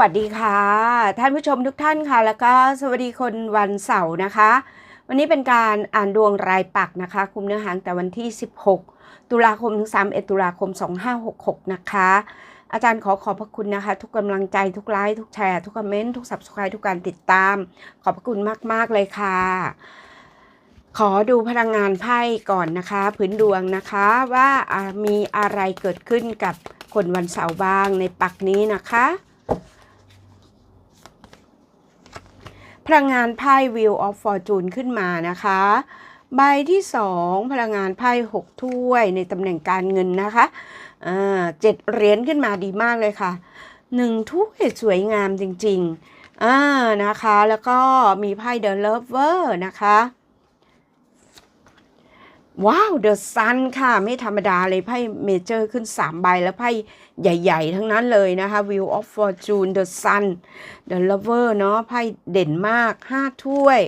วัสดีค่ะ ท่านผู้ชมทุกท่านค่ะ แล้วก็สวัสดีคนวันเสาร์นะคะ วันนี้เป็นการอ่านดวงรายปักนะคะ คุมเนื้อหางแต่วันที่ 16 ตุลาคมถึง31ตุลาคม 2566 นะคะ อาจารย์ขอขอบพระคุณนะคะ ทุกกำลังใจทุกไลค์ทุกแชร์ ทุกคอมเมนต์ทุก subscribe ทุกการติดตาม ขอบพระคุณมาก ๆ เลยค่ะ ขอดูพลังงานไพ่ก่อนนะคะพื้นดวงนะคะว่ามีอะไรเกิดขึ้นกับคนวันเสาร์บ้างในปักนี้นะคะ พลังงานไพ่ Wheel of Fortune ขึ้นมานะคะ ใบที่ 2 พลังงานไพ่6ถ้วยในตำแหน่งการเงินนะคะเจ็ดเหรียญขึ้นมาดีมากเลยค่ะหนึ่งถ้วยสวยงามจริงๆอ่านะคะ แล้วก็มีไพ่ The Lover นะคะ ว้าวเดอะซันค่ะ ไม่ธรรมดาเลยไพ่เมเจอร์ขึ้น 3 ใบแล้วไพ่ใหญ่ ๆ ทั้งนั้นเลยนะคะ Wheel of Fortune The Sun The Lover เนาะไพ่เด่นมาก 5 ถ้วย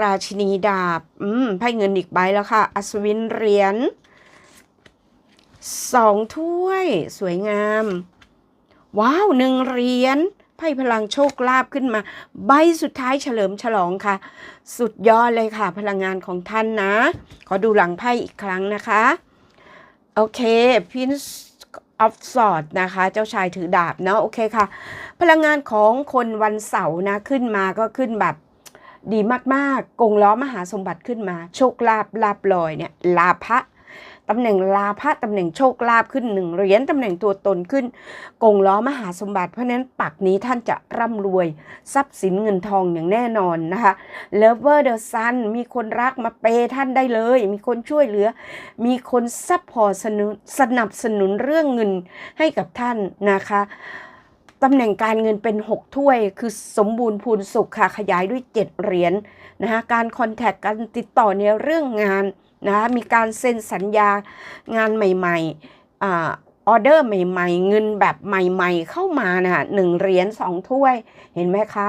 ราชินีดาบ อืมไพ่เงินอีกใบแล้วค่ะ อัศวินเหรียญสองถ้วย สวยงาม ว้าวหนึ่งเหรียญ ไพ่พลังโชคลาภขึ้นมา ใบสุดท้ายเฉลิมฉลองค่ะ สุดยอดเลยค่ะ พลังงานของท่านนะ ขอดูหลังไพ่อีกครั้งนะคะ โอเค Prince of Swords นะคะ เจ้าชายถือดาบเนาะโอเคค่ะ พลังงานของคนวันเสาร์นะขึ้นมาก็ขึ้นแบบดีมากๆ กงล้อมหาสมบัติขึ้นมา โชคลาภลาบลอยเนี่ยลาภะ ตำแหน่งลาภะตำแหน่งโชคลาภขึ้นหนึ่งเหรียญตำแหน่งตัวตนขึ้น กงล้อมหาสมบัติเพราะนั้นปักนี้ท่านจะร่ำรวย ทรัพย์สินเงินทองอย่างแน่นอนนะคะเลเวอร์เดอะซันมีคนรักมาเปย์ท่านได้เลย มีคนช่วยเหลือ มีคนซัพพอร์ตสนับสนุนเรื่องเงินให้กับท่านนะคะ ตำแหน่งการเงินเป็น 6 ถ้วย คือสมบูรณ์พูนสุขค่ะ ขยายด้วย 7 เหรียญนะคะการคอนแทคการติดต่อในเรื่องงานนะคะมีการเซ็นสัญญางานใหม่ๆอ่าออเดอร์ใหม่ๆ เงินแบบใหม่ๆ เข้ามานะหนึ่งเหรียญสองถ้วย เห็นไหมคะ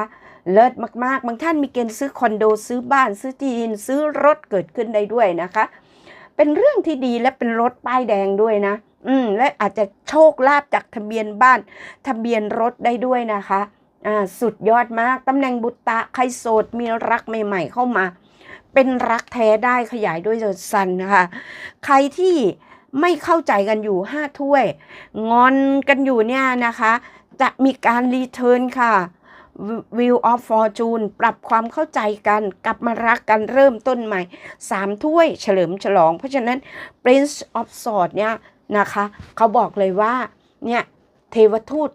เลิศมากๆ บางท่านมีเกณฑ์ซื้อคอนโดซื้อบ้าน ซื้อที่ดินซื้อรถเกิดขึ้นได้ด้วยนะคะ เป็นเรื่องที่ดีและเป็นรถป้ายแดงด้วยนะ อืมและอาจจะโชคลาภจากทะเบียนบ้าน ทะเบียนรถได้ด้วยนะคะอ่าสุดยอดมากตำแหน่งบุตตะใครโสดมีรักใหม่ ๆ เข้ามา เป็นรักแท้ได้ขยายด้วยเดซันนะคะ ใครที่ไม่เข้าใจกันอยู่ห้าถ้วย งอนกันอยู่เนี่ยนะคะ จะมีการรีเทิร์นค่ะ Wheel of Fortune ปรับความเข้าใจกัน กลับมารักกันเริ่มต้นใหม่สามถ้วยเฉลิมฉลอง เพราะฉะนั้น Prince of Swords เนี่ย นะคะเขาบอกเลยว่าเนี่ยเทวทูต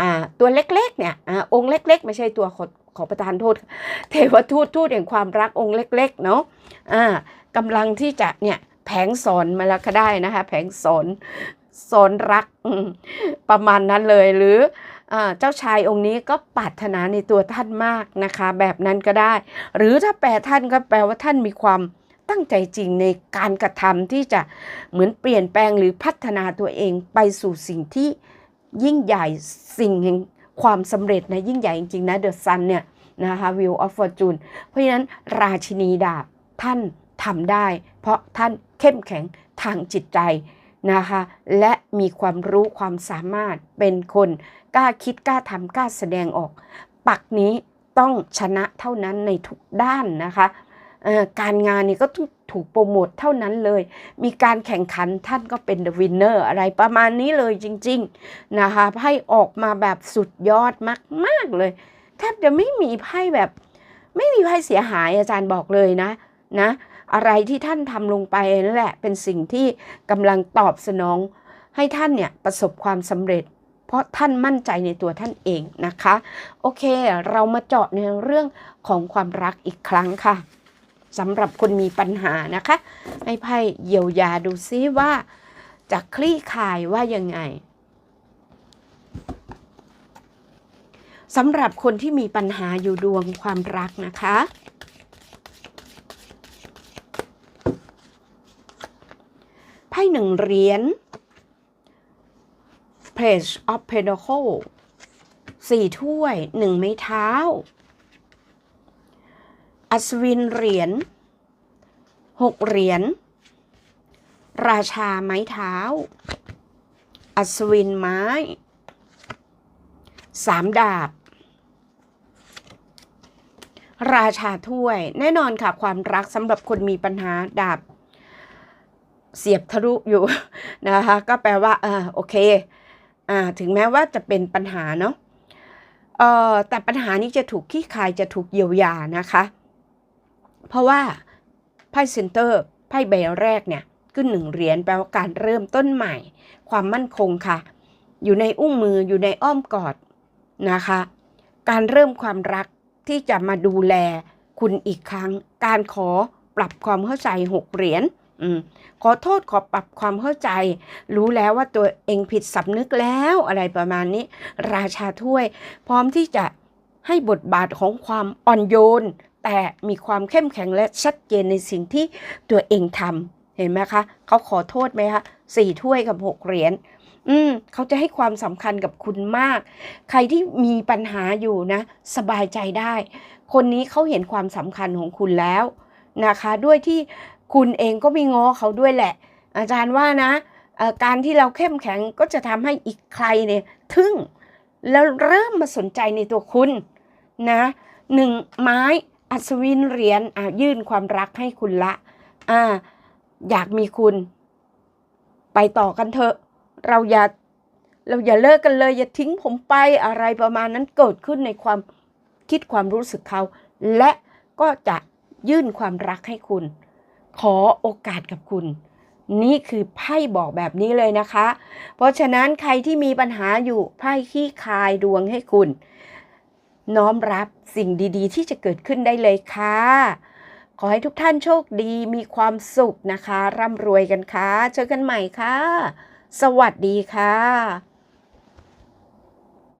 อ่าตัวเล็กๆเนี่ยอ่าองค์เล็ก ๆ ไม่ใช่ตัวขอขอประทานโทษ เทวทูตทูตแห่งความรักองค์เล็กๆเนาะอ่ากำลังที่จะเนี่ยแผงสอนมาแล้วก็ได้นะคะแผงสอนสอนรักประมาณนั้นเลยหรืออเจ้าชายองค์นี้ก็ปรารถนาในตัวท่านมากนะคะ แบบนั้นก็ได้ หรือถ้าแปลท่านก็แปลว่าท่านมีความ ตั้งใจจริงในการกระทำที่จะเหมือนเปลี่ยนแปลงหรือพัฒนาตัวเองไปสู่สิ่งที่ยิ่งใหญ่สิ่งแห่งความสำเร็จนะยิ่งใหญ่จริงๆนะเดอะซันเนี่ยนะคะ Wheel of Fortune เพราะฉะนั้นราชินีดาบท่านทำได้ เพราะท่านเข้มแข็งทางจิตใจนะคะและมีความรู้ความสามารถเป็นคนกล้าคิดกล้าทำกล้าแสดงออก ปักนี้ต้องชนะเท่านั้นในทุกด้านนะคะ การงานนี่ก็ต้องถูกโปรโมทเท่านั้นเลย มีการแข่งขันท่านก็เป็น the winner อะไรประมาณนี้เลยจริง ๆ นะคะไพ่ออกมาแบบสุดยอดมาก ๆ เลยแทบจะไม่มีไพ่แบบ ไม่มีไพ่เสียหายอาจารย์บอกเลยนะนะอะไรที่ท่านทำลงไปนั่นแหละ เป็นสิ่งที่กำลังตอบสนอง ให้ท่านเนี่ยประสบความสำเร็จ เพราะท่านมั่นใจในตัวท่านเองนะคะ โอเค เรามาเจาะในเรื่องของความรักอีกครั้งค่ะ สำหรับคนมีปัญหานะคะ ให้ไพ่เยียวยาดูซิว่าจะคลี่คลายว่ายังไงสำหรับคนที่มีปัญหาอยู่ดวงความรักนะคะ ไพ่หนึ่งเหรียญ Page of Pentacle สี่ถ้วยหนึ่งไม้เท้า อัศวินเหรียญหกเหรียญราชาไม้เท้า อัศวินไม้สามดาบ ราชาถ้วย แน่นอนค่ะ ความรักสำหรับคนมีปัญหาดาบ เสียบทะลุอยู่นะคะ ก็แปลว่าเอ่าโอเคอ่าถึงแม้ว่าจะเป็นปัญหาเนาะเอ่อแต่ปัญหานี้จะถูกขี้คายจะถูกเยียวยานะคะ เพราะว่าไพ่เซนเตอร์ไพ่ใบแรกเนี่ยขึ้นหนึ่งเหรียญแปลว่าการเริ่มต้นใหม่ ความมั่นคงค่ะ อยู่ในอุ้งมืออยู่ในอ้อมกอดนะคะ การเริ่มความรักที่จะมาดูแลคุณอีกครั้ง การขอปรับความเข้าใจหกเหรียญขอโทษขอปรับความเข้าใจ รู้แล้วว่าตัวเองผิดสำนึกแล้วอะไรประมาณนี้ ราชาถ้วย พร้อมที่จะให้บทบาทของความอ่อนโยน แต่มีความเข้มแข็งและชัดเจนในสิ่งที่ตัวเองทำเห็นไหมคะเขาขอโทษไหมคะสี่ถ้วยกับหกเหรียญอืมเขาจะให้ความสำคัญกับคุณมาก ใครที่มีปัญหาอยู่นะ สบายใจได้ คนนี้เขาเห็นความสำคัญของคุณแล้วนะคะ ด้วยที่คุณเองก็ม่ง้อเขาด้วยแหละ อาจารย์ว่านะการที่เราเข้มแข็งก็จะทำให้อีกใครเนี่ยทึ่งแล้วเริ่มมาสนใจในตัวคุณนะหนึ่งไม้ อัศวินเหรียญอะยื่นความรักให้คุณละ อ่า อยากมีคุณ ไปต่อกันเถอะ เราอย่า เราอย่าเลิกกันเลย อย่าทิ้งผมไปอะไรประมาณนั้นเกิดขึ้นในความคิดความรู้สึกเขา และก็จะยื่นความรักให้คุณ ขอโอกาสกับคุณ นี่คือไพ่บอกแบบนี้เลยนะคะ เพราะฉะนั้นใครที่มีปัญหาอยู่ไพ่ขี้คายดวงให้คุณ น้อมรับสิ่งดี ๆ ที่จะเกิดขึ้นได้เลยค่ะ ขอให้ทุกท่านโชคดีมีความสุขนะคะ ร่ำรวยกันค่ะ เจอกันใหม่ค่ะ สวัสดีค่ะ